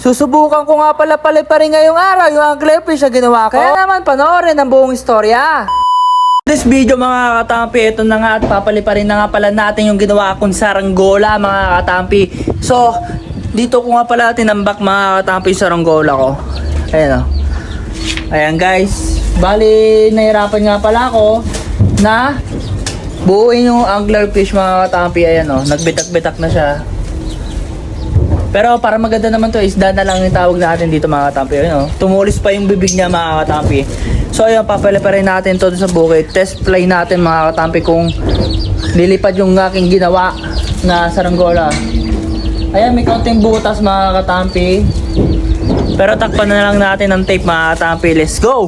Susubukan ko nga pala pala pa rin ngayong araw yung anglerfish na ginawa ko. Kaya naman panoorin ang buong istorya. This video mga katampi, ito na nga at papaliparin na nga pala natin yung ginawa kong saranggola mga katampi. So, dito ko nga pala tinambak mga katampi yung saranggola ko. Ayan o. Ayan guys. Bali, nahirapan nga pala ako na buuin yung anglerfish mga katampi. Ayan o, nagbitak-bitak na siya. Pero para maganda naman to, isda na lang yung tawag natin dito mga katampi. Ayun, oh. Tumulis pa yung bibig niya mga katampi. So ayun, papalipad rin natin to sa bukid. Test play natin mga katampi kung lilipad yung aking ginawa na saranggola. Ayan, may konting butas mga katampi. Pero takpan na lang natin ng tape mga katampi. Let's go!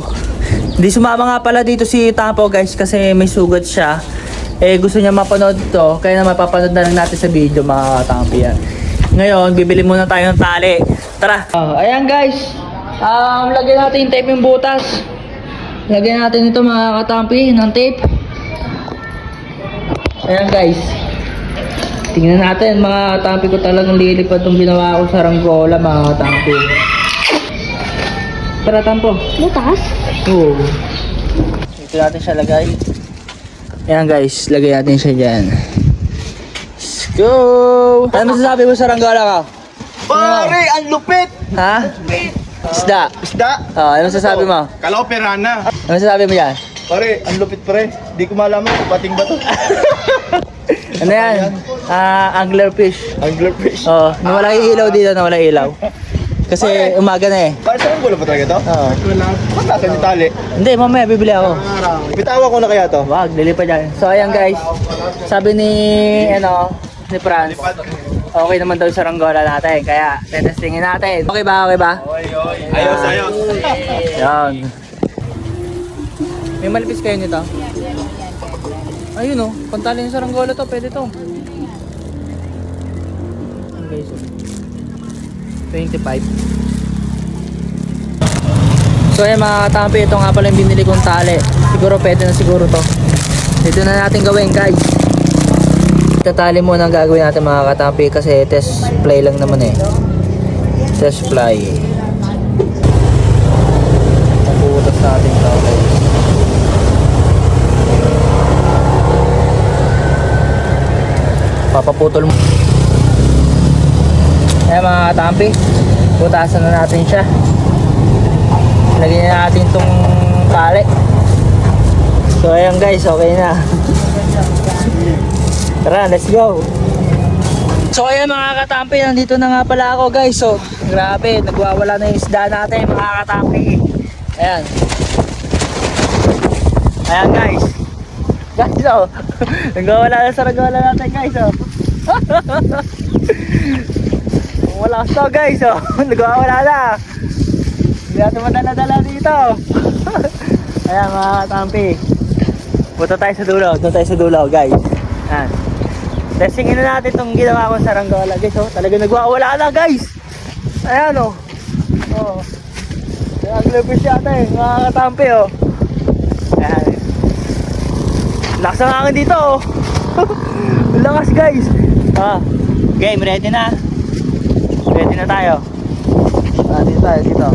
Hindi sumama nga pala dito si Tapo guys kasi may sugat siya. Eh gusto niya mapanood to, kaya na mapapanood na lang natin sa video mga katampi yan. Ngayon, bibili muna tayo ng tali. Tara! Oh, ayan guys, um, lagyan natin yung tape yung butas. Lagyan natin ito mga katampi ng tape. Ayan guys. Tingnan natin mga katampi ko talagang lilipad itong ginawa ko sa ranggola mga katampi. Tara tampo. Butas? Oo. Dito natin siya lagay. Ayan guys, lagay natin siya dyan. Go! Ano masasabi mo sa ranggola ka? Pare, ang lupit! Ha? Isda. Isda! Oh, ano masasabi mo? Kalaw perana. Ano masasabi mo yan? Pare, ang lupit pare. Di ko malaman kung pating ba to. Ano yan? Ah, anglerfish. Anglerfish. Oh, nawala yung ilaw dito, nawala yung ilaw. Kasi umaga na eh. Pare, saan ko ba talaga to? Oo. Ba't nasa yung tali? Hindi, mamaya bibili ako. Bitawa ko na kaya to. Wag, lilipad yan. So ayan guys, sabi ni, ano, ni Franz, okay naman daw sa ranggola natin. Kaya, tetestingin natin. Okay ba, okay ba? Ayos, ayos. Yan. May malipis kayo nito? Ayun oh, pantalin sa ranggola to, pwede to. Ayan, guys, oh. 25. So ayan mga katampi, ito nga pala yung binili kong tali. Siguro pwede na siguro to. Dito na natin gawin guys. Tatali muna ang gagawin natin mga katampi kasi test play lang naman eh. Test fly. Nabutas natin ito guys. Papaputol mo. Ayan mga katampi. Butasan na natin siya. Lagyan na natin itong tali. So ayan guys, okay na. Tara, let's go. So ayan mga katampi, nandito na nga pala ako guys. So, grabe, nagwawala na yung isda natin mga katampi. Ayan. Ayan guys. Guys, oh. nagwawala na sa nagwawala natin guys, oh. Wala to guys, oh. nagwawala na. Hindi natin madala-dala dito. Ayan mga katampi. Punta tayo sa dulo. Doon tayo sa dulo guys. Ayan. Testingin na natin itong ginawa ko sa Ranggola guys. Oh, talaga nagwawala na guys. Ayan oh. Oh. Ayan, globus yata eh. Mga katampi oh. Ayan. Lakas ang hangin dito oh. Lakas guys. Ah. Game, ready na. Ready na tayo. Ah, dito tayo, dito.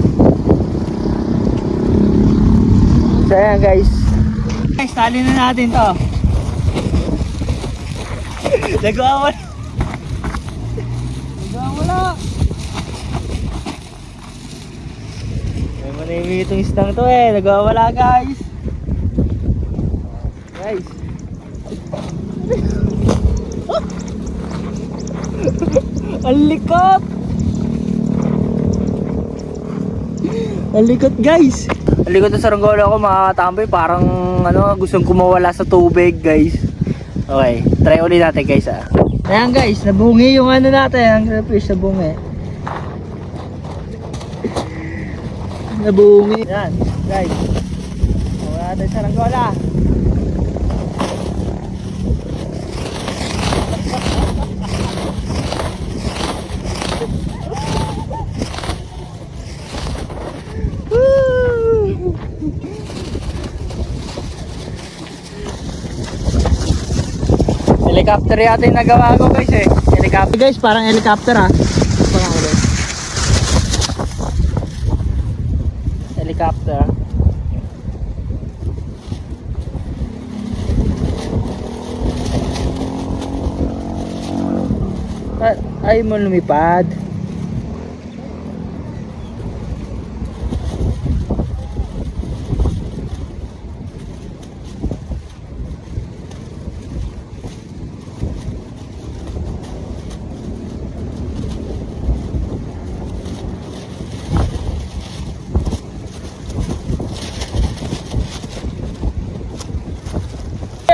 So ayan guys. Guys, tali na natin to. Nagwawala. Nagwawala. May manimi itong isdang to eh. Nagwawala guys. Guys. Ang likot! Ang likot guys! Ang likot na saranggola ko mga katamboy. Parang ano, gustong kumawala sa tubig guys. Okay, try ulit natin guys ah. Ayan guys, nabungi yung ano natin, ang fish nabungi. Nabungi. Yan, guys. Wala natin sa helicopter yata yung nagawa ko guys eh. Helicopter guys, parang helicopter ha. Helicopter. Ay, ay mo lumipad.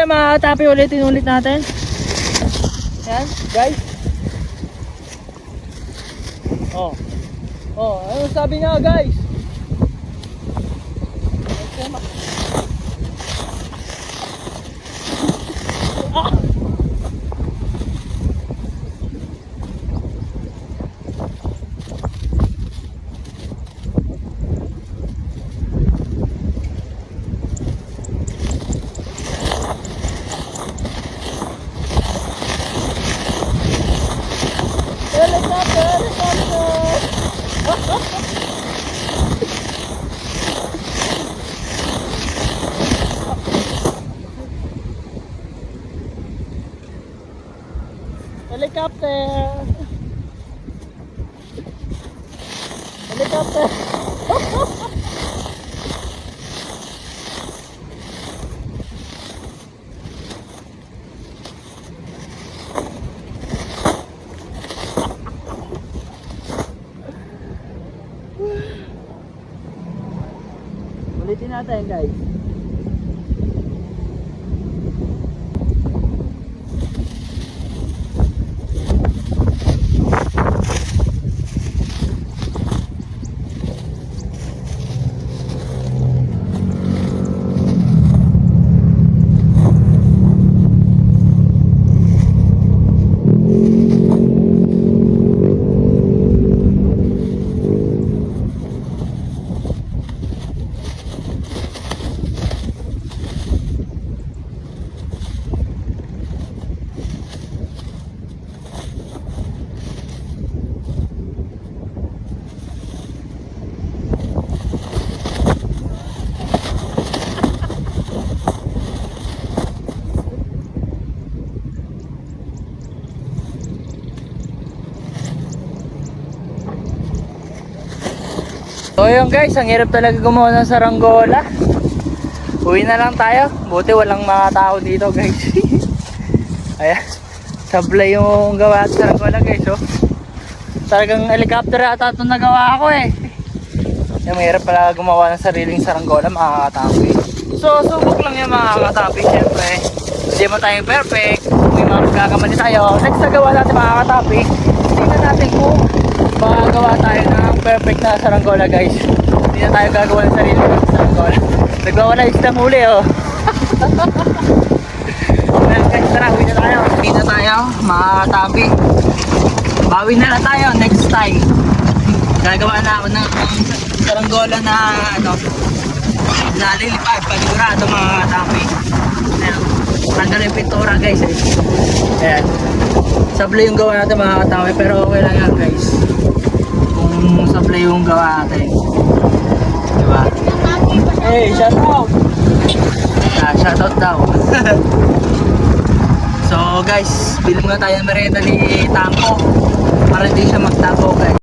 Kaya mga tapi ulit natin. Yan, guys. Oh. Oh, ano sabi niya, guys? Helicopter. Helicopter. Ulitin natin guys. Yun guys, ang hirap talaga gumawa ng saranggola. Uwi na lang tayo. Buti walang mga tao dito guys. Ayan. Sablay yung gawa at saranggola guys oh. Talagang helicopter ata itong nagawa ako eh. Yung mahirap pala gumawa ng sariling saranggola mga. So subok lang yung mga syempre. Hindi mo tayo perfect. May mga magkakamali tayo. Next na gawa natin mga. Tingnan natin kung makagawa tayo ng perfect na saranggola guys. Hindi na tayo gagawa ng sarili ng saranggola. Nagwawala isang huli oh. Guys, tara, uwi na tayo. Uwi na tayo, mga katabi. Bawi na lang tayo next time. Gagawa na ako ng, ng saranggola na ano, na lilipad, panigurado mga katabi. Ayan, tanggal yung pintura guys eh. Ayan. Sablay yung gawa natin mga katabi, pero okay lang yan guys. Kung sablay yung gawa natin. Diba? Hey, shout out! Ah, shout out daw. so guys, bilhin muna tayo ng merienda ni Tampo para hindi siya magtapo guys.